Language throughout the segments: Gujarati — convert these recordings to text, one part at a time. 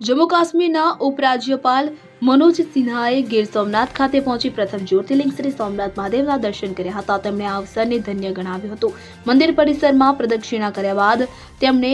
જમ્મુ કાશ્મીરના ઉપરાજ્યપાલ મનોજ સિન્હાએ ગીર સોમનાથ ખાતે પહોંચી પ્રથમ જ્યોતિર્લિંગ શ્રી સોમનાથ મહાદેવના દર્શન કર્યા હતા. તેમણે આ અવસરને ધન્ય ગણાવ્યું હતું. મંદિર પરિસરમાં પ્રદક્ષિણા કર્યા બાદ તેમણે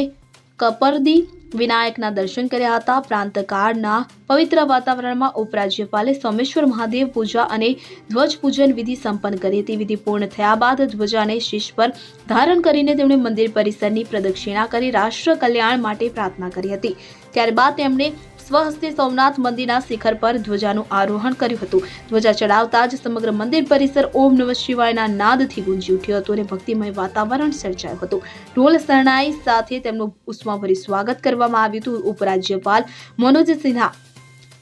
કપરદી વિનાયકના દર્શન કર્યા હતા. પ્રાંતકાળના પવિત્ર વાતાવરણમાં ઉપરાજ્યપાલે સોમેશ્વર મહાદેવ પૂજા અને ધ્વજ પૂજન વિધિ સંપન્ન કરી હતી. વિધિ પૂર્ણ થયા બાદ ધ્વજાને શીશ પર ધારણ કરીને તેમણે મંદિર પરિસરની પ્રદક્ષિણા કરી રાષ્ટ્ર કલ્યાણ માટે પ્રાર્થના કરી હતી. ત્યારબાદ તેમણે સ્વહસ્તે સોમનાથ મંદિરના શિખર પર ધ્વજાનું આરોહણ કર્યું હતું. ધ્વજા ચડાવતા જ સમગ્ર મંદિર પરિસર ઓમ નમઃ શિવાયના નાદથી ગુંજી ઉઠ્યું હતું અને ભક્તિમય વાતાવરણ સર્જાયું હતું. ઢોલ શરણાઈ સાથે તેમનું ઉષ્માભરી સ્વાગત કરવામાં આવ્યું હતું. ઉપરાજ્યપાલ મનોજ સિન્હા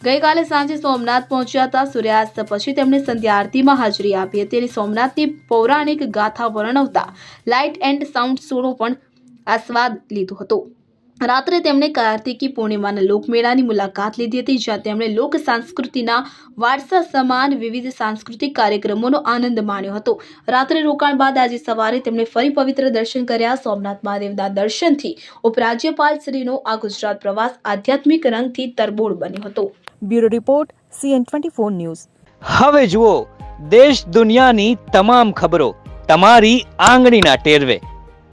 ગઈકાલે સાંજે સોમનાથ પહોંચ્યા હતા. સૂર્યાસ્ત પછી તેમણે સંધ્યા આરતીમાં હાજરી આપી હતી અને સોમનાથની પૌરાણિક ગાથા વર્ણવતા લાઇટ એન્ડ સાઉન્ડ શોનો પણ આસ્વાદ લીધો હતો. રાત્રે તેમણે કાર્તિકી પૂર્ણિમાના લોકમેળાની મુલાકાત લીધી હતી જ્યાં તેમણે લોક સંસ્કૃતિના વારસા સમાન વિવિધ સાંસ્કૃતિક કાર્યક્રમોનો આનંદ માણ્યો હતો. રાત્રે રોકાણ બાદ આજે સવારે તેમણે ફરી પવિત્ર દર્શન કર્યા. સોમનાથ મહાદેવના દર્શનથી ઉપરાજ્યપાલ શ્રીનો આ ગુજરાત પ્રવાસ આધ્યાત્મિક રંગથી તરબોળ બન્યો હતો. Bureau report CN twenty four news. હવે જુઓ દેશ દુનિયાની તમામ ખબરો તમારી આંગળીના ટેરવે.